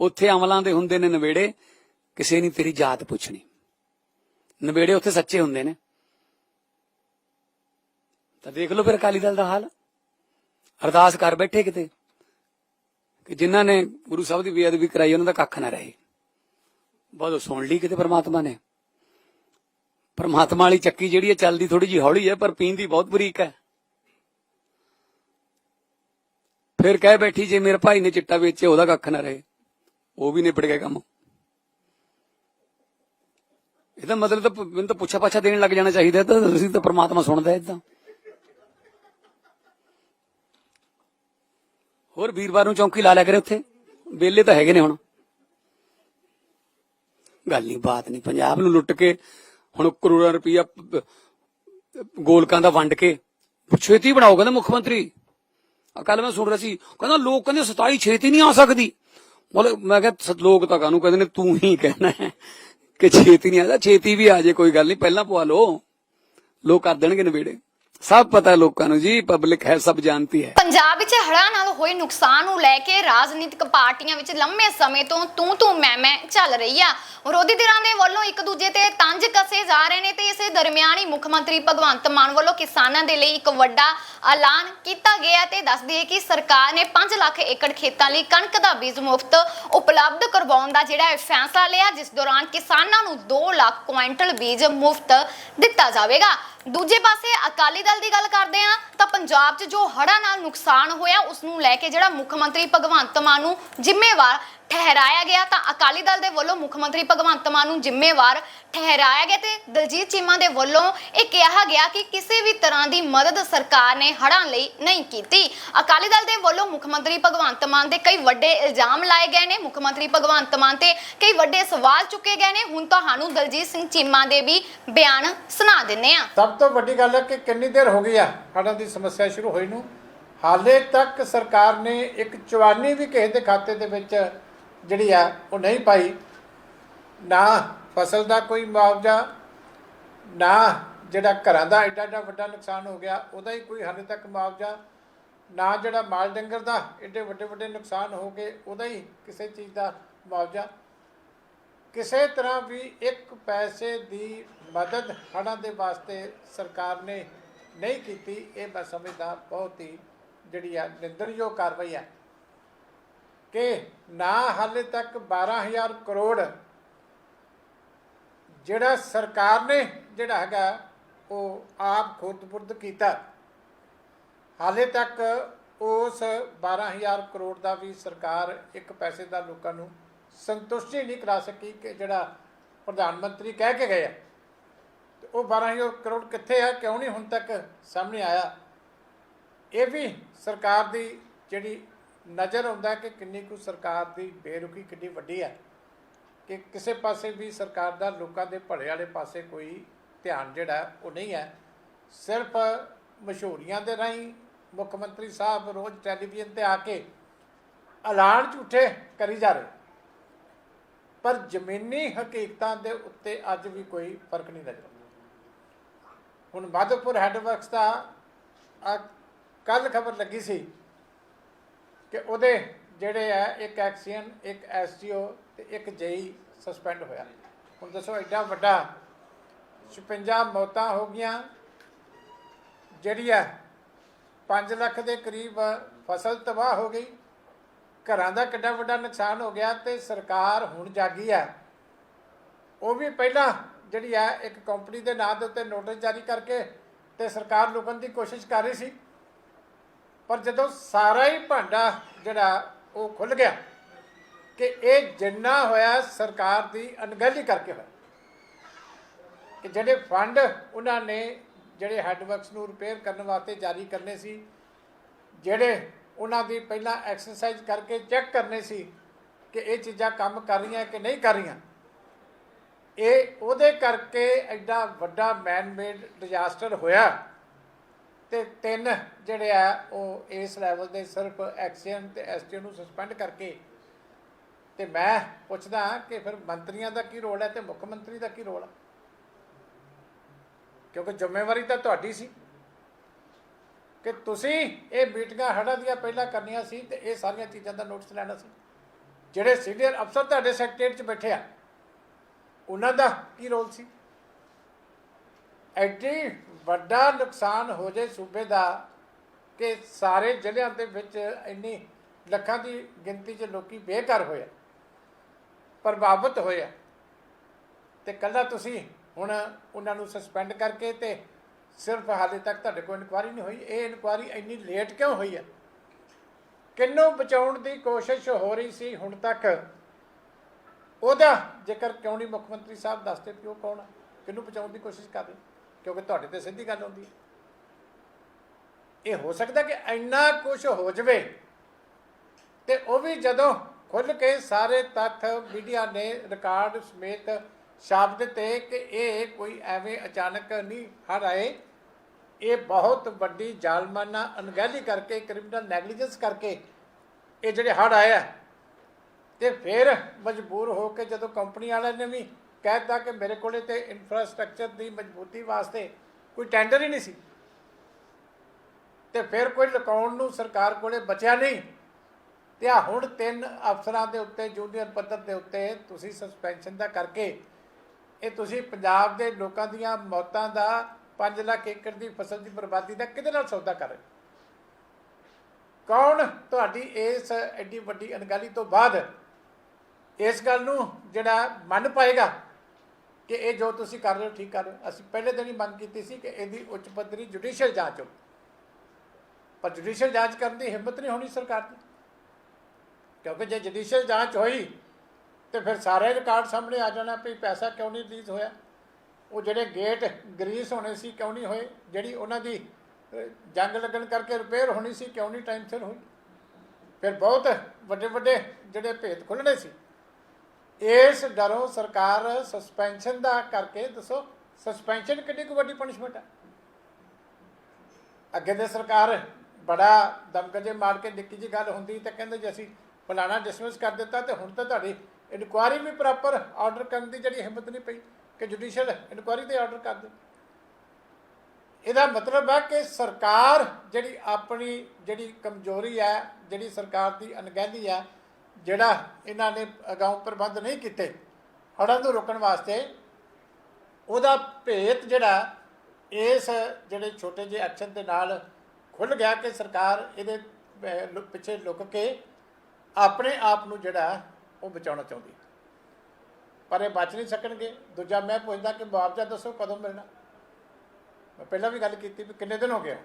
ਉੱਥੇ ਅਮਲਾਂ ਦੇ ਹੁੰਦੇ ਨੇ ਨਵੇੜੇ, ਕਿਸੇ ਨੇ ਤੇਰੀ ਜਾਤ ਪੁੱਛਣੀ। ਨਵੇੜੇ ਉੱਥੇ ਸੱਚੇ ਹੁੰਦੇ ਨੇ। ਤਾਂ ਦੇਖ ਲਓ ਫਿਰ ਅਕਾਲੀ ਦਲ ਦਾ ਹਾਲ। ਅਰਦਾਸ ਕਰ ਬੈਠੇ ਕਿਤੇ ਕਿ ਜਿਨ੍ਹਾਂ ਨੇ ਗੁਰੂ ਸਾਹਿਬ ਦੀ ਬੇਅਦਬੀ ਕਰਾਈ, ਉਹਨਾਂ ਦਾ ਕੱਖ ਨਾ ਰਹੇ। ਬਹੁਤ ਸੁਣ ਲਈ ਕਿਤੇ ਪਰਮਾਤਮਾ ਨੇ। ਪਰਮਾਤਮਾ ਵਾਲੀ ਚੱਕੀ ਜਿਹੜੀ ਹੈ, ਚੱਲਦੀ ਥੋੜੀ ਜਿਹੀ ਹੌਲੀ ਹੈ, ਪਰ ਪੀਂਦੀ ਬਹੁਤ ਬਰੀਕ ਹੈ। ਫਿਰ ਕਹਿ ਬੈਠੀ, ਜੇ ਮੇਰੇ ਭਾਈ ਨੇ ਚਿੱਟਾ ਵੇਚਿਆ, ਉਹਦਾ ਕੱਖ ਨਾ ਰਹੇ। ਉਹ ਵੀ ਨਿਬੜ ਗਿਆ ਕੰਮ। ਇਹਦਾ ਮਤਲਬ ਤਾਂ ਮੈਨੂੰ ਤਾਂ ਪੁੱਛਾ ਪਾਛਾ ਦੇਣ ਲੱਗ ਜਾਣਾ ਚਾਹੀਦਾ ਤਾਂ ਤੁਸੀਂ ਤਾਂ ਪ੍ਰਮਾਤਮਾ ਸੁਣਦਾ ਇਦਾਂ ਹੋਰ ਵੀਰਵਾਰ ਨੂੰ ਚੌਂਕੀ ਲਾ ਲਿਆ ਕਰੇ ਉੱਥੇ। ਵੇਲੇ ਤਾਂ ਹੈਗੇ ਨੇ ਹੁਣ। ਗੱਲ ਨਹੀਂ ਬਾਤ ਨਹੀਂ ਪੰਜਾਬ ਨੂੰ ਲੁੱਟ ਕੇ ਹੁਣ ਕਰੋੜਾਂ ਰੁਪਈਆ ਗੋਲਕਾਂ ਦਾ ਵੰਡ ਕੇ ਛੇਤੀ ਬਣਾਓ, ਕਹਿੰਦੇ ਮੁੱਖ ਮੰਤਰੀ। ਆ ਕੱਲ ਮੈਂ ਸੁਣ ਰਿਹਾ ਸੀ, ਕਹਿੰਦਾ ਲੋਕ ਕਹਿੰਦੇ 27 ਛੇਤੀ ਨਹੀਂ ਆ ਸਕਦੀ। ਮਤਲਬ ਮੈਂ ਕਿਹਾ ਲੋਕ ਤਾਂ ਕਾਹਨੂੰ ਕਹਿੰਦੇ ਨੇ, ਤੂੰ ਹੀ ਕਹਿਣਾ ਹੈ ਕਿ ਛੇਤੀ ਨਹੀਂ ਆਦਾ ਛੇਤੀ ਵੀ ਆ ਜੇ, ਕੋਈ ਗੱਲ ਨਹੀਂ, ਪਹਿਲਾਂ ਪਵਾ ਲਓ। ਲੋਕ ਕਰ ਦੇਣਗੇ ਨਵੇੜੇ। ਸਭ ਪਤਾ ਲੋਕਾਂ ਨੂੰ ਜੀ ਪਬਲਿਕ ਹੈ, ਸਭ ਜਾਣਤੀ ਹੈ। ਪੰਜਾਬ ਵਿੱਚ ਹੜ੍ਹਾਂ ਨਾਲ ਹੋਏ ਨੁਕਸਾਨ ਨੂੰ ਲੈ ਕੇ ਰਾਜਨੀਤਿਕ ਪਾਰਟੀਆਂ ਵਿੱਚ ਲੰਮੇ ਸਮੇਂ ਤੋਂ ਤੂੰ ਤੂੰ ਮੈਂ ਮੈਂ ਚੱਲ ਰਹੀ ਆ। ਵਿਰੋਧੀ ਧਿਰਾਂ ਦੇ ਵੱਲੋਂ ਇੱਕ ਦੂਜੇ ਤੇ ਤੰਜ ਕਸੇ ਜਾ ਰਹੇ ਨੇ ਤੇ ਇਸੇ ਦਰਮਿਆਨ ਹੀ ਮੁੱਖ ਮੰਤਰੀ ਭਗਵੰਤ ਮਾਨ ਵੱਲੋਂ ਕਿਸਾਨਾਂ ਦੇ ਲਈ ਇੱਕ ਵੱਡਾ ਐਲਾਨ ਕੀਤਾ ਗਿਆ ਤੇ ਦੱਸ ਦਈਏ ਕਿ ਸਰਕਾਰ ਨੇ 5 ਲੱਖ ਏਕੜ ਖੇਤਾਂ ਲਈ ਕਣਕ ਦਾ ਬੀਜ ਮੁਫਤ ਉਪਲਬਧ ਕਰਵਾਉਣ ਦਾ ਜਿਹੜਾ ਫੈਸਲਾ ਲਿਆ, ਜਿਸ ਦੌਰਾਨ ਕਿਸਾਨਾਂ ਨੂੰ 2 ਲੱਖ ਕੁਇੰਟਲ ਬੀਜ ਮੁਫਤ ਦਿੱਤਾ ਜਾਵੇਗਾ। ਦੂਜੇ ਪਾਸੇ ਅਕਾਲੀ ਦਲ ਦੀ ਗੱਲ ਕਰਦੇ ਆ ਤਾਂ ਪੰਜਾਬ 'ਚ ਜੋ ਹੜ੍ਹਾਂ ਨਾਲ ਨੁਕਸਾਨ ਹੋਇਆ ਉਸ ਨੂੰ ਲੈ ਕੇ ਜਿਹੜਾ ਮੁੱਖ ਮੰਤਰੀ ਭਗਵੰਤ ਮਾਨ ਨੂੰ ਜ਼ਿੰਮੇਵਾਰ ਠਹਿਰਾਇਆ ਗਿਆ ਤਾਂ ਅਕਾਲੀ ਦਲ ਦੇ ਵੱਲੋਂ ਮੁੱਖ ਮੰਤਰੀ ਭਗਵੰਤ ਮਾਨ ਨੂੰ ਜ਼ਿੰਮੇਵਾਰ ਠਹਿਰਾਇਆ ਗਿਆ ਤੇ ਦਲਜੀਤ ਚੀਮਾ ਦੇ ਵੱਲੋਂ ਇਹ ਕਿਹਾ ਗਿਆ ਕਿ ਕਿਸੇ ਵੀ ਤਰ੍ਹਾਂ ਦੀ ਮਦਦ ਸਰਕਾਰ ਨੇ ਹੜ੍ਹਾਂ ਲਈ ਨਹੀਂ ਕੀਤੀ। ਅਕਾਲੀ ਦਲ ਦੇ ਵੱਲੋਂ ਮੁੱਖ ਮੰਤਰੀ ਭਗਵੰਤ ਮਾਨ ਦੇ ਕਈ ਵੱਡੇ ਇਲਜ਼ਾਮ ਲਾਏ ਗਏ ਨੇ। ਮੁੱਖ ਮੰਤਰੀ ਭਗਵੰਤ ਮਾਨ ਤੇ ਕਈ ਵੱਡੇ ਸਵਾਲ ਚੁੱਕੇ ਗਏ ਨੇ। ਹੁਣ ਤੁਹਾਨੂੰ ਦਲਜੀਤ ਸਿੰਘ ਚੀਮਾ ਦੇ ਵੀ ਬਿਆਨ ਸੁਣਾ ਦਿੰਨੇ ਆ ਸਭ ਤੋਂ ਵੱਡੀ ਗੱਲ ਹੈ ਕਿ ਕਿੰਨੀ ਦੇਰ ਹੋ ਗਈ ਆ ਹੜ੍ਹਾਂ ਦੀ ਸਮੱਸਿਆ ਸ਼ੁਰੂ ਹੋਈ ਨੂੰ? ਹਾਲੇ ਤੱਕ ਸਰਕਾਰ ਨੇ ਇੱਕ ਚਵਾਨੀ ਵੀ ਕਿਸੇ ਦੇ ਖਾਤੇ ਦੇ ਵਿੱਚ ਜਿਹੜੀ ਆ, ਉਹ ਨਹੀਂ ਪਾਈ। ਨਾ ਫਸਲ ਦਾ ਕੋਈ ਮੁਆਵਜ਼ਾ, ਨਾ ਜਿਹੜਾ ਘਰਾਂ ਦਾ ਐਡਾ ਐਡਾ ਵੱਡਾ ਨੁਕਸਾਨ ਹੋ ਗਿਆ, ਉਹਦਾ ਹੀ ਕੋਈ ਹਾਲੇ ਤੱਕ ਮੁਆਵਜ਼ਾ, ਨਾ ਜਿਹੜਾ ਮਾਲ ਡੰਗਰ ਦਾ ਐਡੇ ਵੱਡੇ ਵੱਡੇ ਨੁਕਸਾਨ ਹੋ ਗਏ, ਉਹਦਾ ਹੀ ਕਿਸੇ ਚੀਜ਼ ਦਾ ਮੁਆਵਜ਼ਾ। ਕਿਸੇ ਤਰ੍ਹਾਂ ਵੀ ਇੱਕ ਪੈਸੇ ਦੀ ਮਦਦ ਹੜ੍ਹਾਂ ਦੇ ਵਾਸਤੇ ਸਰਕਾਰ ਨੇ ਨਹੀਂ ਕੀਤੀ, ਇਹ ਮੈਂ ਸਮਝਦਾ ਬਹੁਤ ਹੀ ਜਿਹੜੀ ਆ ਨਿੰਦਰਯੋਗ ਕਾਰਵਾਈ ਹੈ ਕਿ ਨਾ ਹਾਲੇ ਤੱਕ 12000 ਕਰੋੜ ਜਿਹੜਾ ਸਰਕਾਰ ਨੇ ਜਿਹੜਾ ਹੈਗਾ ਉਹ ਆਪ ਖੁਦਬੁਰਦ ਕੀਤਾ। ਹਾਲੇ ਤੱਕ ਉਸ 12000 ਕਰੋੜ ਦਾ ਵੀ ਸਰਕਾਰ ਇੱਕ ਪੈਸੇ ਦਾ ਲੋਕਾਂ ਨੂੰ ਸੰਤੁਸ਼ਟੀ ਨਹੀਂ ਕਰਾ ਸਕੀ ਕਿ ਜਿਹੜਾ ਪ੍ਰਧਾਨ ਮੰਤਰੀ ਕਹਿ ਕੇ ਗਏ ਆ। ਤੇ ਉਹ 12000 ਕਰੋੜ ਕਿੱਥੇ ਆ, ਕਿਉਂ ਨਹੀਂ ਹੁਣ ਤੱਕ ਸਾਹਮਣੇ ਆਇਆ? ਇਹ ਵੀ ਸਰਕਾਰ ਦੀ ਜਿਹੜੀ ਨਜ਼ਰ ਆਉਂਦਾ ਕਿ ਕਿੰਨੀ ਕੁ ਸਰਕਾਰ ਦੀ ਬੇਰੁਖੀ ਕਿੰਨੀ ਵੱਡੀ ਹੈ ਕਿ ਕਿਸੇ ਪਾਸੇ ਵੀ ਸਰਕਾਰ ਦਾ ਲੋਕਾਂ ਦੇ ਭਲੇ ਵਾਲੇ ਪਾਸੇ ਕੋਈ ਧਿਆਨ ਜਿਹੜਾ ਉਹ ਨਹੀਂ ਹੈ। ਸਿਰਫ ਮਸ਼ਹੂਰੀਆਂ ਦੇ ਰਾਹੀਂ ਮੁੱਖ ਮੰਤਰੀ ਸਾਹਿਬ ਰੋਜ਼ ਟੈਲੀਵਿਜ਼ਨ ਤੇ ਆ ਕੇ ਐਲਾਨ ਝੂਠੇ ਕਰੀ ਜਾ ਰਹੇ। ਪਰ ਜ਼ਮੀਨੀ ਹਕੀਕਤਾਂ ਦੇ ਉੱਤੇ ਅੱਜ ਵੀ ਕੋਈ ਫ਼ਰਕ ਨਹੀਂ ਨਜ਼ਰ ਆਉਂਦਾ। ਹੁਣ ਮਾਧੋਪੁਰ ਹੈਡਵਰਕਸ ਦਾ ਕੱਲ ਖਬਰ ਲੱਗੀ ਸੀ ਕਿ ਉਹਦੇ ਜਿਹੜੇ ਆ, ਇੱਕ ਐਕਸੀਅਨ, ਇੱਕ ਐਸਟੀਓ ਤੇ ਇੱਕ ਜੇਈ ਸਸਪੈਂਡ ਹੋਇਆ। ਹੁਣ ਦੱਸੋ, ਐਡਾ ਵੱਡਾ 56 ਮੌਤਾਂ ਹੋ ਗਈਆਂ, ਜਿਹੜੀ ਆ 5 ਲੱਖ ਦੇ ਕਰੀਬ ਫਸਲ ਤਬਾਹ ਹੋ ਗਈ। ਘਰਾਂ ਦਾ ਕਿੱਡਾ ਵੱਡਾ ਨੁਕਸਾਨ ਹੋ ਗਿਆ ਤੇ ਸਰਕਾਰ ਹੁਣ ਜਾਗੀ ਆ। ਉਹ ਵੀ ਪਹਿਲਾਂ ਜਿਹੜੀ ਆ, ਇੱਕ ਕੰਪਨੀ ਦੇ ਨਾਂ ਦੇ ਉੱਤੇ ਨੋਟਿਸ ਜਾਰੀ ਕਰਕੇ ਤੇ ਸਰਕਾਰ ਲੁਕਣ ਦੀ ਕੋਸ਼ਿਸ਼ ਕਰ ਰਹੀ ਸੀ। ਪਰ ਜਦੋਂ ਸਾਰਾ ਹੀ ਭਾਂਡਾ ਜਿਹੜਾ ਉਹ ਖੁੱਲ ਗਿਆ ਕਿ ਇਹ ਜਿੰਨਾ ਹੋਇਆ ਸਰਕਾਰ ਦੀ ਅਣਗਹਿਲੀ ਕਰਕੇ ਹੋਇਆ। ਕਿ ਜਿਹੜੇ ਫੰਡ ਉਹਨਾਂ ਨੇ ਜਿਹੜੇ ਹੈਡਵਰਕਸ ਨੂੰ ਰਿਪੇਅਰ ਕਰਨ ਵਾਸਤੇ ਜਾਰੀ ਕਰਨੇ ਸੀ, ਜਿਹੜੇ ਉਹਨਾਂ ਦੀ ਪਹਿਲਾਂ ਐਕਸਰਸਾਈਜ਼ ਕਰਕੇ ਚੈੱਕ ਕਰਨੇ ਸੀ ਕਿ ਇਹ ਚੀਜ਼ਾਂ ਕੰਮ ਕਰ ਰਹੀਆਂ ਕਿ ਨਹੀਂ ਕਰ ਰਹੀਆਂ, ਇਹ ਉਹਦੇ ਕਰਕੇ ਐਡਾ ਵੱਡਾ ਮੈਨ ਮੇਡ ਡਿਜ਼ਾਸਟਰ ਹੋਇਆ। ਤੇ ਤਿੰਨ ਜਿਹੜੇ ਆ, ਉਹ ਇਸ ਲੈਵਲ ਦੇ ਸਿਰਫ ਐਕਸੀਅਨ ਤੇ ਐਸਟੀਓ ਨੂੰ ਸਸਪੈਂਡ ਕਰਕੇ ਤੇ ਮੈਂ ਪੁੱਛਦਾ ਕਿ ਫਿਰ ਮੰਤਰੀਆਂ ਦਾ ਕੀ ਰੋਲ ਹੈ ਤੇ ਮੁੱਖ ਮੰਤਰੀ ਦਾ ਕੀ ਰੋਲ ਹੈ ਕਿਉਂਕਿ ਜ਼ਿੰਮੇਵਾਰੀ ਤਾਂ ਤੁਹਾਡੀ ਸੀ ਕਿ ਤੁਸੀਂ ਇਹ ਮੀਟਿੰਗਾਂ ਹੜ੍ਹਾਂ ਦੀਆਂ ਪਹਿਲਾਂ ਕਰਨੀਆਂ ਸੀ ਤੇ ਇਹ ਸਾਰੀਆਂ ਚੀਜ਼ਾਂ ਦਾ ਨੋਟਿਸ ਲੈਣਾ ਸੀ। ਜਿਹੜੇ ਸੀਨੀਅਰ ਅਫਸਰ ਤੁਹਾਡੇ ਸੈਕਟਰੀਏਟ 'ਚ ਬੈਠੇ ਆ, ਉਹਨਾਂ ਦਾ ਕੀ ਰੋਲ ਸੀ? ਐਡੀ ਵੱਡਾ ਨੁਕਸਾਨ ਹੋ ਜੇ ਸੂਬੇ ਦਾ ਕਿ ਸਾਰੇ ਜ਼ਿਲ੍ਹਿਆਂ ਦੇ ਵਿੱਚ ਇੰਨੀ ਲੱਖਾਂ ਦੀ ਗਿਣਤੀ 'ਚ ਲੋਕੀ ਬੇਘਰ ਹੋਏ ਪ੍ਰਭਾਵਿਤ ਹੋਏ ਆ। ਤੇ ਕੱਲਾ ਤੁਸੀਂ ਹੁਣ ਉਹਨਾਂ ਨੂੰ ਸਸਪੈਂਡ ਕਰਕੇ ਤੇ ਸਿਰਫ ਹਾਲੇ ਤੱਕ ਤੁਹਾਡੇ ਕੋਲ ਇਨਕੁਆਰੀ ਨਹੀਂ ਹੋਈ। ਇਹ ਇਨਕੁਆਰੀ ਇੰਨੀ ਲੇਟ ਕਿਉਂ ਹੋਈ ਹੈ ਕਿੰਨੂੰ ਬਚਾਉਣ ਦੀ ਕੋਸ਼ਿਸ਼ ਹੋ ਰਹੀ ਸੀ ਹੁਣ ਤੱਕ? ਉਹਦਾ ਜੇਕਰ ਕਿਉਂ ਨਹੀਂ ਮੁੱਖ ਮੰਤਰੀ ਸਾਹਿਬ ਦੱਸਦੇ ਪਿਓ ਕੌਣ ਆ? ਕਿਹਨੂੰ ਬਚਾਉਣ ਦੀ ਕੋਸ਼ਿਸ਼ ਕਰ ਰਹੇ? ਕਿਉਂਕਿ ਤੁਹਾਡੇ ਤੇ ਸਿੱਧੀ ਗੱਲ ਹੁੰਦੀ ਹੈ। ਇਹ ਹੋ ਸਕਦਾ ਕਿ ਇੰਨਾ ਕੁਝ ਹੋ ਜਾਵੇ ਤੇ ਉਹ ਵੀ ਜਦੋਂ ਖੁੱਲ ਕੇ ਸਾਰੇ ਤੱਥ ਮੀਡੀਆ ਨੇ ਰਿਕਾਰਡ ਸਮੇਤ ਛਾਪ ਦਿੱਤੇ ਕਿ ਇਹ ਕੋਈ ਐਵੇਂ ਅਚਾਨਕ ਨਹੀਂ ਹੜ ਆਏ, ਇਹ ਬਹੁਤ ਵੱਡੀ ਜ਼ਾਲਮਾਨਾ ਅਣਗਹਿਲੀ ਕਰਕੇ ਕ੍ਰਿਮੀਨਲ ਨੈਗਲੀਜੈਂਸ ਕਰਕੇ ਇਹ ਜਿਹੜੇ ਹੜ ਆਏ ਆ, ਤੇ ਫਿਰ ਮਜਬੂਰ ਹੋ ਕੇ ਜਦੋਂ ਕੰਪਨੀ ਵਾਲਿਆਂ ਨੇ ਵੀ ਕਹਿਤਾ ਕਿ ਮੇਰੇ ਕੋਲੇ ਤੇ ਇਨਫਰਾਸਟ੍ਰਕਚਰ ਦੀ ਮਜ਼ਬੂਤੀ ਵਾਸਤੇ ਕੋਈ ਟੈਂਡਰ ਹੀ ਨਹੀਂ ਸੀ। ਤੇ ਫਿਰ ਕੋਈ ਲਕਾਉਣ ਨੂੰ ਸਰਕਾਰ ਕੋਲੇ ਬਚਿਆ ਨਹੀਂ। ਤੇ ਆ ਹੁਣ ਤਿੰਨ ਅਫਸਰਾਂ ਦੇ ਉੱਤੇ ਜੂਨੀਅਰ ਪੱਧਰ ਦੇ ਉੱਤੇ ਤੁਸੀਂ ਸਸਪੈਂਸ਼ਨ ਦਾ ਕਰਕੇ ਇਹ ਤੁਸੀਂ ਪੰਜਾਬ ਦੇ ਲੋਕਾਂ ਦੀਆਂ ਮੌਤਾਂ ਦਾ 5 ਲੱਖ ਏਕੜ ਦੀ ਫਸਲ ਦੀ ਬਰਬਾਦੀ ਦਾ ਕਿਹਦੇ ਨਾਲ ਸੌਦਾ ਕਰ ਰਹੇ ਕੌਣ ਤੁਹਾਡੀ ਇਸ ਐਡੀ ਵੱਡੀ ਅਣਗਹਿਲੀ ਤੋਂ ਬਾਅਦ ਇਸ ਗੱਲ ਨੂੰ ਜਿਹੜਾ ਮੰਨ ਪਾਏਗਾ? ਕਿ ਇਹ ਜੋ ਤੁਸੀਂ ਕਰ ਰਹੇ ਹੋ, ਠੀਕ ਕਰ ਰਹੇ ਹੋ। ਅਸੀਂ ਪਹਿਲੇ ਦਿਨ ਹੀ ਮੰਗ ਕੀਤੀ ਸੀ ਕਿ ਇਹਦੀ ਉੱਚ ਪੱਧਰੀ ਜੁਡੀਸ਼ੀਅਲ ਜਾਂਚ ਹੋ ਪਰ ਜੁਡੀਸ਼ੀਅਲ ਜਾਂਚ ਕਰਨ ਦੀ ਹਿੰਮਤ ਨਹੀਂ ਹੋਣੀ ਸਰਕਾਰ ਦੀ। ਕਿਉਂਕਿ ਜੇ ਜੁਡੀਸ਼ੀਅਲ ਜਾਂਚ ਹੋਈ, ਤੇ ਫਿਰ ਸਾਰੇ ਰਿਕਾਰਡ ਸਾਹਮਣੇ ਆ ਜਾਣਾ ਵੀ ਪੈਸਾ ਕਿਉਂ ਨਹੀਂ ਰਿਲੀਜ਼ ਹੋਇਆ? ਉਹ ਜਿਹੜੇ ਗੇਟ ਗਰੀਸ ਹੋਣੇ ਸੀ ਕਿਉਂ ਨਹੀਂ ਹੋਏ? ਜਿਹੜੀ ਉਹਨਾਂ ਦੀ ਜੰਗ ਲੱਗਣ ਕਰਕੇ ਰਿਪੇਅਰ ਹੋਣੀ ਸੀ ਕਿਉਂ ਨਹੀਂ ਟਾਈਮ ਸਿਰ ਹੋਈ? ਫਿਰ ਬਹੁਤ ਵੱਡੇ ਵੱਡੇ ਜਿਹੜੇ ਭੇਦ ਖੁੱਲਣੇ ਸੀ। ਇਸ ਡਰੋਂ ਸਰਕਾਰ ਸਸਪੈਂਸ਼ਨ ਦਾ ਕਰਕੇ ਦੱਸੋ ਸਸਪੈਂਸ਼ਨ ਕਿੰਨੀ ਕੁ ਵੱਡੀ ਪਨਿਸ਼ਮੈਂਟ ਹੈ ਅੱਗੇ ਦੇ ਸਰਕਾਰ ਬੜਾ ਦਮਕਜੇ ਮਾਰ ਕੇ ਨਿੱਕੀ ਜੀ ਗੱਲ ਹੁੰਦੀ ਤਾਂ ਕਹਿੰਦੇ ਜੇ ਅਸੀਂ ਫਲਾਣਾ ਡਿਸਮਿਸ ਕਰ ਦਿੱਤਾ ਤੇ ਹੁਣ ਤਾਂ ਤੁਹਾਡੀ ਇਨਕੁਆਰੀ ਵੀ ਪ੍ਰੋਪਰ ਆਰਡਰ ਕਰਨ ਦੀ ਜਿਹੜੀ ਹਿੰਮਤ ਨਹੀਂ ਪਈ ਕਿ ਜੁਡੀਸ਼ੀਅਲ ਇਨਕੁਆਰੀ ਤੇ ਆਰਡਰ ਕਰ ਦੇ ਇਹਦਾ ਮਤਲਬ ਹੈ ਕਿ ਸਰਕਾਰ ਜਿਹੜੀ ਆਪਣੀ ਜਿਹੜੀ ਕਮਜ਼ੋਰੀ ਹੈ ਜਿਹੜੀ ਸਰਕਾਰ ਦੀ ਅਣਗਹਿਲੀ ਹੈ ਜਿਹੜਾ ਇਹਨਾਂ ਨੇ ਅਗਾਉਂ ਪ੍ਰਬੰਧ ਨਹੀਂ ਕੀਤੇ, ਹੜ੍ਹਾਂ ਨੂੰ ਰੋਕਣ ਵਾਸਤੇ ਉਹਦਾ ਭੇਤ ਜਿਹੜਾ ਇਸ ਜਿਹੜੇ ਛੋਟੇ ਜਿਹੇ ਐਕਸ਼ਨ ਦੇ ਨਾਲ ਖੁੱਲ ਗਿਆ ਕਿ ਸਰਕਾਰ ਇਹਦੇ ਪਿੱਛੇ ਲੁਕ ਕੇ ਆਪਣੇ ਆਪ ਨੂੰ ਜਿਹੜਾ ਉਹ ਬਚਾਉਣਾ ਚਾਹੁੰਦੀ ਪਰ ਇਹ ਬਚ ਨਹੀਂ ਸਕਣਗੇ। ਦੂਜਾ ਮੈਂ ਪੁੱਛਦਾ ਕਿ ਮੁਆਵਜ਼ਾ ਦੱਸੋ ਕਦੋਂ ਮਿਲਣਾ? ਮੈਂ ਪਹਿਲਾਂ ਵੀ ਗੱਲ ਕੀਤੀ ਵੀ ਕਿੰਨੇ ਦਿਨ ਹੋ ਗਏ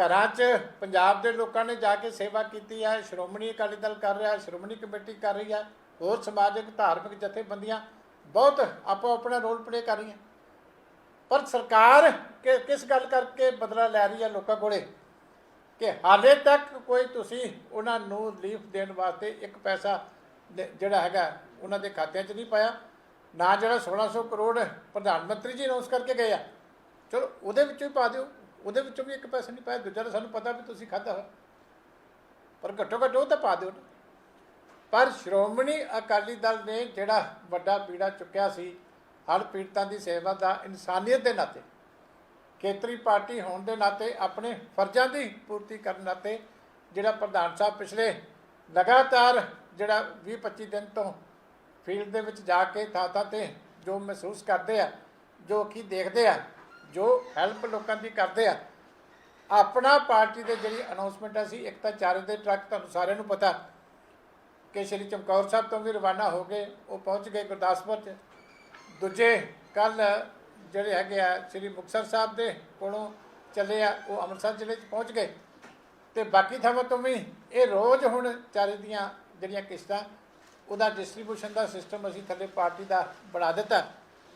ਘਰਾਂ 'ਚ ਪੰਜਾਬ ਦੇ ਲੋਕਾਂ ਨੇ ਜਾ ਕੇ ਸੇਵਾ ਕੀਤੀ ਹੈ, ਸ਼੍ਰੋਮਣੀ ਅਕਾਲੀ ਦਲ ਕਰ ਰਿਹਾ, ਸ਼੍ਰੋਮਣੀ ਕਮੇਟੀ ਕਰ ਰਹੀ ਹੈ, ਹੋਰ ਸਮਾਜਿਕ, ਧਾਰਮਿਕ ਜਥੇਬੰਦੀਆਂ ਬਹੁਤ ਆਪੋ ਆਪਣਾ ਰੋਲ ਪਲੇ ਕਰ ਰਹੀਆਂ। ਪਰ ਸਰਕਾਰ ਕਿ- ਕਿਸ ਗੱਲ ਕਰਕੇ ਬਦਲਾ ਲੈ ਰਹੀ ਹੈ ਲੋਕਾਂ ਕੋਲੇ? ਕਿ ਹਾਲੇ ਤੱਕ ਕੋਈ ਤੁਸੀਂ ਉਹਨਾਂ ਨੂੰ ਰਿਲੀਫ ਦੇਣ ਵਾਸਤੇ ਇੱਕ ਪੈਸਾ ਜਿਹੜਾ ਹੈਗਾ, ਉਹਨਾਂ ਦੇ ਖਾਤਿਆਂ 'ਚ ਨਹੀਂ ਪਾਇਆ। ਨਾ ਜਿਹੜਾ 1600 ਕਰੋੜ ਪ੍ਰਧਾਨ ਮੰਤਰੀ ਜੀ ਅਨਾਉਂਸ ਕਰਕੇ ਗਏ ਆ। ਚਲੋ ਉਹਦੇ ਵਿੱਚੋਂ ਹੀ ਪਾ ਦਿਓ। ਉਹਦੇ ਵਿੱਚੋਂ ਵੀ ਇੱਕ ਪੈਸਾ ਨਹੀਂ ਪਾਇਆ, ਦੂਜਾ ਤਾਂ ਸਾਨੂੰ ਪਤਾ ਵੀ ਤੁਸੀਂ ਖਾਧਾ ਹੋ ਪਰ ਘੱਟੋ ਘੱਟ ਉਹ ਤਾਂ ਪਾ ਦਿਓ ਨਾ। ਪਰ ਸ਼੍ਰੋਮਣੀ ਅਕਾਲੀ ਦਲ ਨੇ ਜਿਹੜਾ ਵੱਡਾ ਪੀੜਾ ਚੁੱਕਿਆ ਸੀ ਹਰ ਪੀੜਤਾਂ ਦੀ ਸੇਵਾ ਦਾ ਇਨਸਾਨੀਅਤ ਦੇ ਨਾਤੇ, ਖੇਤਰੀ ਪਾਰਟੀ ਹੋਣ ਦੇ ਨਾਤੇ, ਆਪਣੇ ਫਰਜ਼ਾਂ ਦੀ ਪੂਰਤੀ ਕਰਨ ਨਾਤੇ ਜਿਹੜਾ ਪ੍ਰਧਾਨ ਸਾਹਿਬ ਪਿਛਲੇ ਲਗਾਤਾਰ ਜਿਹੜਾ 20-25 ਦਿਨ ਤੋਂ ਫੀਲਡ ਦੇ ਵਿੱਚ ਜਾ ਕੇ ਥਾਂ ਥਾਂ ਤੇ ਜੋ ਮਹਿਸੂਸ ਕਰਦੇ ਆ, ਜੋ ਕੀ ਦੇਖਦੇ ਆ ਜੋ ਹੈਲਪ ਲੋਕਾਂ ਦੀ ਕਰਦੇ ਆ, ਆਪਣਾ ਪਾਰਟੀ ਦੇ ਜਿਹੜੀ ਅਨਾਉਂਸਮੈਂਟ ਸੀ, ਇੱਕ ਤਾਂ ਚਾਰੇ ਦੇ ਟਰੱਕ ਤੁਹਾਨੂੰ ਸਾਰਿਆਂ ਨੂੰ ਪਤਾ, ਕਿ ਸ਼੍ਰੀ ਚਮਕੌਰ ਸਾਹਿਬ ਤੋਂ ਵੀ ਰਵਾਨਾ ਹੋ ਗਏ ਉਹ ਪਹੁੰਚ ਗਏ ਗੁਰਦਾਸਪੁਰ 'ਚ। ਦੂਜੇ ਕੱਲ ਜਿਹੜੇ ਹੈਗੇ ਆ ਸ਼੍ਰੀ ਮੁਕਤਸਰ ਸਾਹਿਬ ਦੇ ਕੋਲੋਂ ਚੱਲੇ ਆ, ਉਹ ਅੰਮ੍ਰਿਤਸਰ ਜ਼ਿਲ੍ਹੇ 'ਚ ਪਹੁੰਚ ਗਏ। ਤੇ ਬਾਕੀ ਥਾਵਾਂ ਤੋਂ ਵੀ ਇਹ ਰੋਜ਼ ਹੁਣ ਚਾਰੇ ਦੀਆਂ ਜਿਹੜੀਆਂ ਕਿਸ਼ਤਾਂ, ਉਹਦਾ ਡਿਸਟ੍ਰੀਬਿਊਸ਼ਨ ਦਾ ਸਿਸਟਮ ਅਸੀਂ ਥੱਲੇ ਪਾਰਟੀ ਦਾ ਬਣਾ ਦਿੱਤਾ।